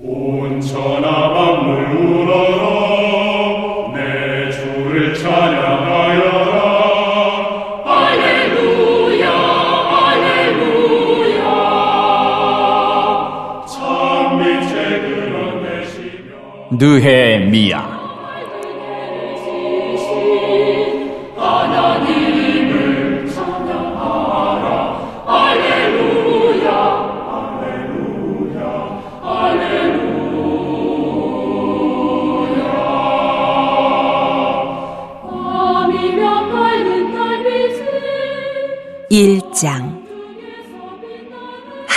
온 천하 만물 울어라. 내 주를 찬양하여라. 할렐루야 할렐루야. 참 빛의 그런 되시며. 느헤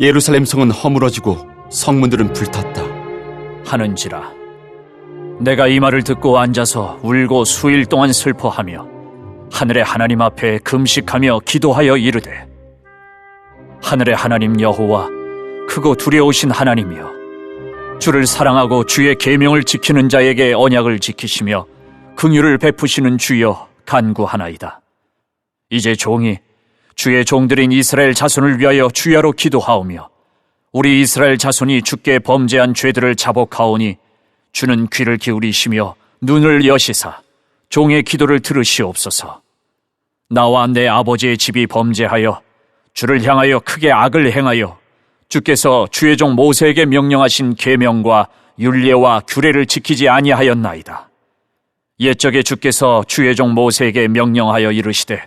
예루살렘 성은 허물어지고 성문들은 불탔다. 하는지라 내가 이 말을 듣고 앉아서 울고 수일 동안 슬퍼하며 하늘의 하나님 앞에 금식하며 기도하여 이르되 하늘의 하나님 여호와 크고 두려우신 하나님이여 주를 사랑하고 주의 계명을 지키는 자에게 언약을 지키시며 긍휼을 베푸시는 주여 간구하나이다 이제 종이 주의 종들인 이스라엘 자손을 위하여 주야로 기도하오며 우리 이스라엘 자손이 주께 범죄한 죄들을 자복하오니 주는 귀를 기울이시며 눈을 여시사 종의 기도를 들으시옵소서. 나와 내 아버지의 집이 범죄하여 주를 향하여 크게 악을 행하여 주께서 주의 종 모세에게 명령하신 계명과 율례와 규례를 지키지 아니하였나이다. 옛적에 주께서 주의 종 모세에게 명령하여 이르시되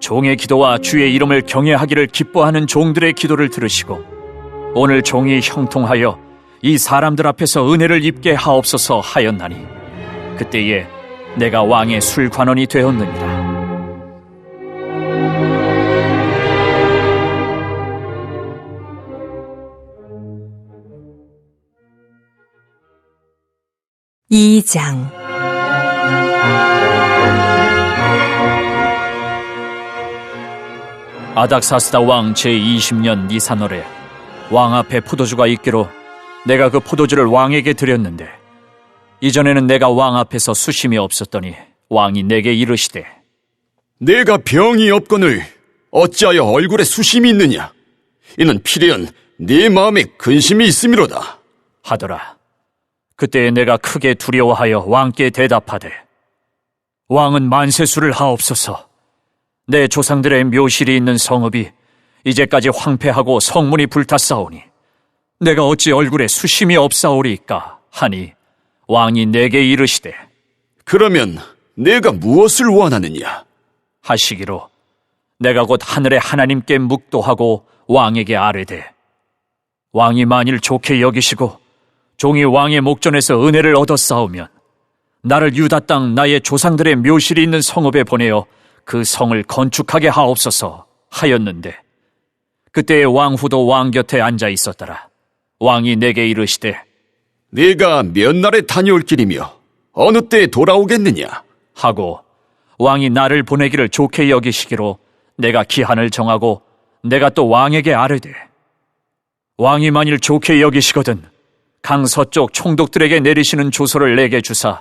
종의 기도와 주의 이름을 경외하기를 기뻐하는 종들의 기도를 들으시고 오늘 종이 형통하여 이 사람들 앞에서 은혜를 입게 하옵소서 하였나니 그때에 내가 왕의 술관원이 되었느니라. 이장 아닥사스다 왕 제20년 니산월에 왕 앞에 포도주가 있기로 내가 그 포도주를 왕에게 드렸는데 이전에는 내가 왕 앞에서 수심이 없었더니 왕이 내게 이르시되 내가 병이 없거늘 어찌하여 얼굴에 수심이 있느냐? 이는 필연 네 마음에 근심이 있음이로다. 하더라. 그때 내가 크게 두려워하여 왕께 대답하되 왕은 만세수를 하옵소서. 내 조상들의 묘실이 있는 성읍이 이제까지 황폐하고 성문이 불탔사오니 내가 어찌 얼굴에 수심이 없사오리까 하니 왕이 내게 이르시되 그러면 내가 무엇을 원하느냐? 하시기로 내가 곧 하늘의 하나님께 묵도하고 왕에게 아뢰되 왕이 만일 좋게 여기시고 종이 왕의 목전에서 은혜를 얻어 싸우면 나를 유다 땅 나의 조상들의 묘실이 있는 성읍에 보내어 그 성을 건축하게 하옵소서 하였는데 그때 왕후도 왕 곁에 앉아 있었더라 왕이 내게 이르시되 네가 몇 날에 다녀올 길이며 어느 때에 돌아오겠느냐? 하고 왕이 나를 보내기를 좋게 여기시기로 내가 기한을 정하고 내가 또 왕에게 아뢰되 왕이 만일 좋게 여기시거든 강 서쪽 총독들에게 내리시는 조서를 내게 주사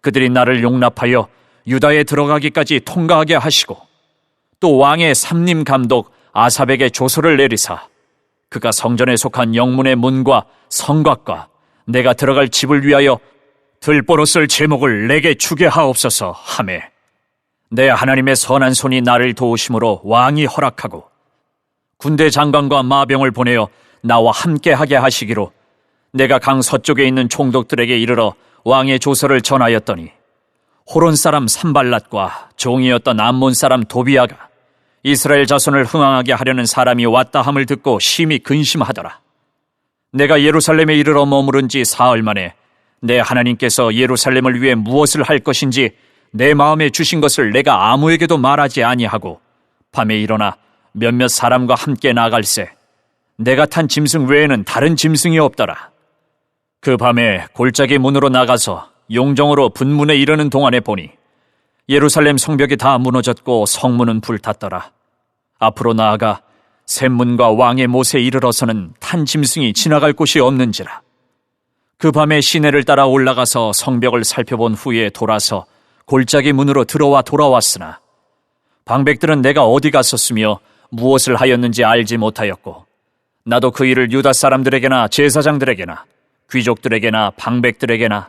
그들이 나를 용납하여 유다에 들어가기까지 통과하게 하시고 또 왕의 삼림 감독 아삽에게 조서를 내리사 그가 성전에 속한 영문의 문과 성곽과 내가 들어갈 집을 위하여 들보로 쓸 제목을 내게 주게 하옵소서 하매 내 하나님의 선한 손이 나를 도우심으로 왕이 허락하고 군대 장관과 마병을 보내어 나와 함께 하게 하시기로 내가 강 서쪽에 있는 총독들에게 이르러 왕의 조서를 전하였더니 호론 사람 산발랏과 종이었던 암몬 사람 도비아가 이스라엘 자손을 흥황하게 하려는 사람이 왔다 함을 듣고 심히 근심하더라. 내가 예루살렘에 이르러 머무른 지 사흘 만에 내 하나님께서 예루살렘을 위해 무엇을 할 것인지 내 마음에 주신 것을 내가 아무에게도 말하지 아니하고 밤에 일어나 몇몇 사람과 함께 나갈새 내가 탄 짐승 외에는 다른 짐승이 없더라. 그 밤에 골짜기 문으로 나가서 용정으로 분문에 이르는 동안에 보니 예루살렘 성벽이 다 무너졌고 성문은 불탔더라. 앞으로 나아가 샘문과 왕의 못에 이르러서는 탄 짐승이 지나갈 곳이 없는지라. 그 밤에 시내를 따라 올라가서 성벽을 살펴본 후에 돌아서 골짜기 문으로 들어와 돌아왔으나 방백들은 내가 어디 갔었으며 무엇을 하였는지 알지 못하였고 나도 그 일을 유다 사람들에게나 제사장들에게나 귀족들에게나 방백들에게나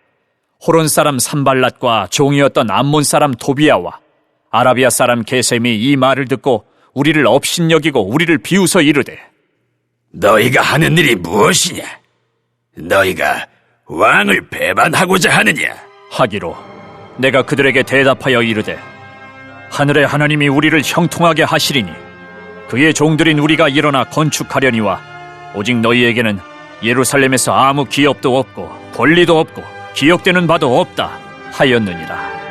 호론 사람 산발랏과 종이었던 암몬 사람 도비아와 아라비아 사람 게셈이 이 말을 듣고 우리를 업신여기고 우리를 비웃어 이르되 너희가 하는 일이 무엇이냐? 너희가 왕을 배반하고자 하느냐? 하기로 내가 그들에게 대답하여 이르되 하늘의 하나님이 우리를 형통하게 하시리니 그의 종들인 우리가 일어나 건축하려니와 오직 너희에게는 예루살렘에서 아무 기업도 없고 권리도 없고 기억되는 바도 없다 하였느니라.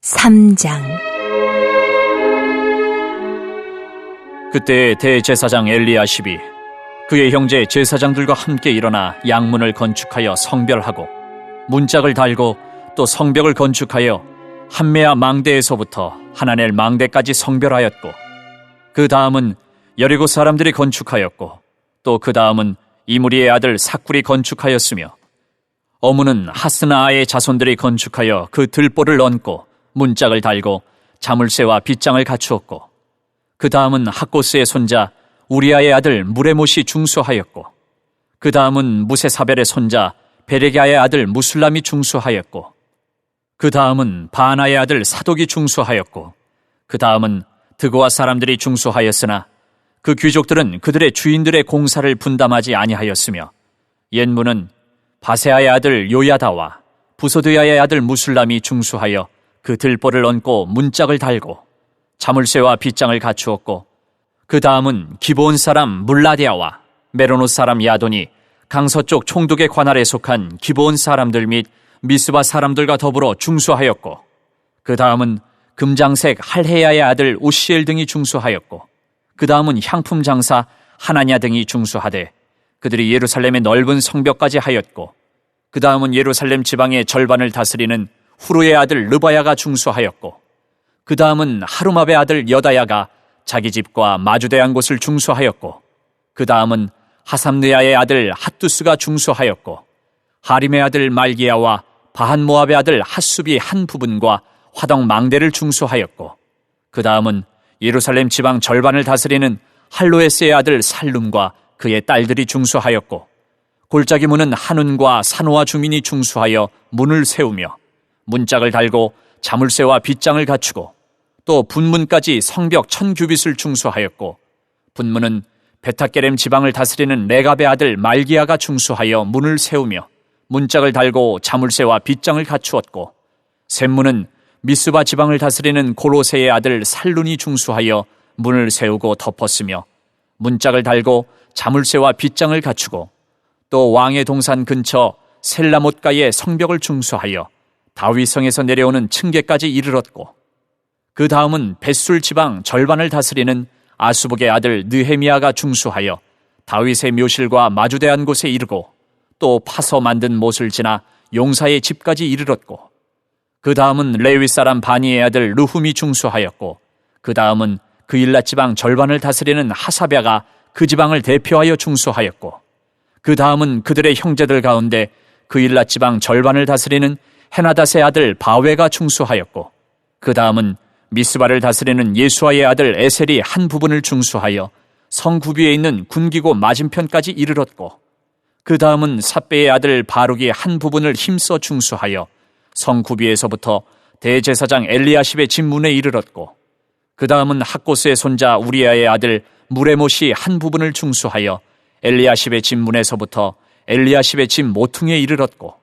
삼장. 그때 대제사장 엘리야십이 그의 형제 제사장들과 함께 일어나 양문을 건축하여 성별하고 문짝을 달고 또 성벽을 건축하여 한메아 망대에서부터 하나넬 망대까지 성별하였고 그 다음은 여리고 사람들이 건축하였고 또 그 다음은 이무리의 아들 사쿨이 건축하였으며 어무는 하스나아의 자손들이 건축하여 그 들보를 얹고 문짝을 달고 자물쇠와 빗장을 갖추었고 그 다음은 학고스의 손자 우리아의 아들 무레못이 중수하였고 그 다음은 무세사벨의 손자 베레기아의 아들 무술람이 중수하였고 그 다음은 바나의 아들 사독이 중수하였고 그 다음은 드고아 사람들이 중수하였으나 그 귀족들은 그들의 주인들의 공사를 분담하지 아니하였으며 옛문은 바세아의 아들 요야다와 부소드야의 아들 무술람이 중수하여 그 들보를 얹고 문짝을 달고 자물쇠와 빗장을 갖추었고 그 다음은 기본 사람 물라디아와 메로노 사람 야돈이 강서쪽 총독의 관할에 속한 기본 사람들 및 미스바 사람들과 더불어 중수하였고 그 다음은 금장색 할헤야의 아들 오시엘 등이 중수하였고 그 다음은 향품 장사 하나냐 등이 중수하되 그들이 예루살렘의 넓은 성벽까지 하였고 그 다음은 예루살렘 지방의 절반을 다스리는 후루의 아들 르바야가 중수하였고 그 다음은 하루마베 아들 여다야가 자기 집과 마주대한 곳을 중수하였고 그 다음은 하삼느야의 아들 핫두스가 중수하였고 하림의 아들 말기야와 바한 모압의 아들 핫숲이 한 부분과 화덕 망대를 중수하였고 그 다음은 예루살렘 지방 절반을 다스리는 할로에스의 아들 살룸과 그의 딸들이 중수하였고 골짜기 문은 한운과 산호와 주민이 중수하여 문을 세우며 문짝을 달고 자물쇠와 빗장을 갖추고 또 분문까지 성벽 천 규빗을 중수하였고 분문은 베타게렘 지방을 다스리는 레갑의 아들 말기야가 중수하여 문을 세우며 문짝을 달고 자물쇠와 빗장을 갖추었고 샘문은 미스바 지방을 다스리는 고로세의 아들 살룬이 중수하여 문을 세우고 덮었으며 문짝을 달고 자물쇠와 빗장을 갖추고 또 왕의 동산 근처 셀라못가의 성벽을 중수하여 다윗성에서 내려오는 층계까지 이르렀고 그 다음은 벳술 지방 절반을 다스리는 아수복의 아들 느헤미야가 중수하여 다윗의 묘실과 마주대한 곳에 이르고 또 파서 만든 못을 지나 용사의 집까지 이르렀고 그 다음은 레위 사람 바니의 아들 르훔이 중수하였고 그 다음은 그 일라 지방 절반을 다스리는 하사랴가 그 지방을 대표하여 중수하였고 그 다음은 그들의 형제들 가운데 그 일라 지방 절반을 다스리는 헤나닷의 아들 바웨가 중수하였고 그 다음은 미스바를 다스리는 예수아의 아들 에셀이 한 부분을 중수하여 성구비에 있는 군기고 맞은편까지 이르렀고 그 다음은 삿배의 아들 바룩이 한 부분을 힘써 중수하여 성구비에서부터 대제사장 엘리야십의 집문에 이르렀고 그 다음은 학고스의 손자 우리아의 아들 무레못이 한 부분을 중수하여 엘리야십의 집문에서부터 엘리야십의 집 모퉁이에 이르렀고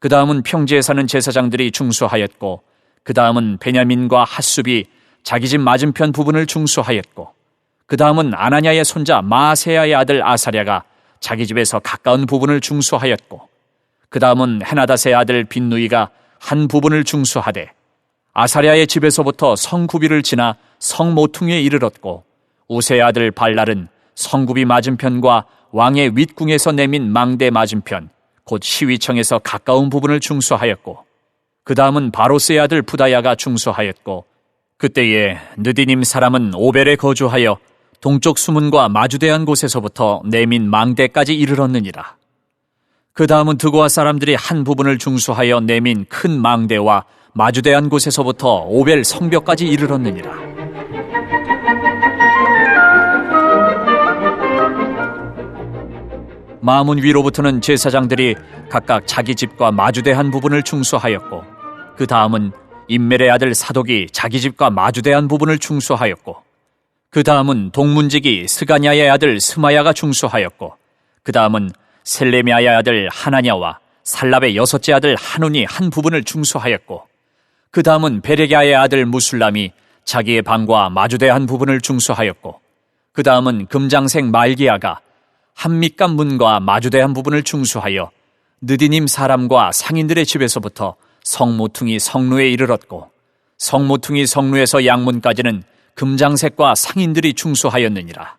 그 다음은 평지에 사는 제사장들이 중수하였고 그 다음은 베냐민과 핫숲이 자기 집 맞은편 부분을 중수하였고 그 다음은 아나냐의 손자 마세야의 아들 아사랴가 자기 집에서 가까운 부분을 중수하였고 그 다음은 헤나닷의 아들 빈누이가 한 부분을 중수하되 아사랴의 집에서부터 성구비를 지나 성모퉁이에 이르렀고 우세의 아들 발랄은 성구비 맞은편과 왕의 윗궁에서 내민 망대 맞은편 곧 시위청에서 가까운 부분을 중수하였고 그 다음은 바로스의 아들 부다야가 중수하였고 그때에 느디님 사람은 오벨에 거주하여 동쪽 수문과 마주대한 곳에서부터 내민 망대까지 이르렀느니라. 그 다음은 드고아 사람들이 한 부분을 중수하여 내민 큰 망대와 마주대한 곳에서부터 오벨 성벽까지 이르렀느니라. 마문 위로부터는 제사장들이 각각 자기 집과 마주대한 부분을 중수하였고 그 다음은 임멜의 아들 사독이 자기 집과 마주대한 부분을 중수하였고 그 다음은 동문직이 스가냐의 아들 스마야가 중수하였고 그 다음은 셀레미아의 아들 하나냐와 살랍의 여섯째 아들 하눈이 한 부분을 중수하였고 그 다음은 베레갸의 아들 무술람이 자기의 방과 마주대 한 부분을 중수하였고 그 다음은 금장색 말기야가 한밑간 문과 마주대 한 부분을 중수하여 느디님 사람과 상인들의 집에서부터 성모퉁이 성루에 이르렀고 성모퉁이 성루에서 양문까지는 금장색과 상인들이 중수하였느니라.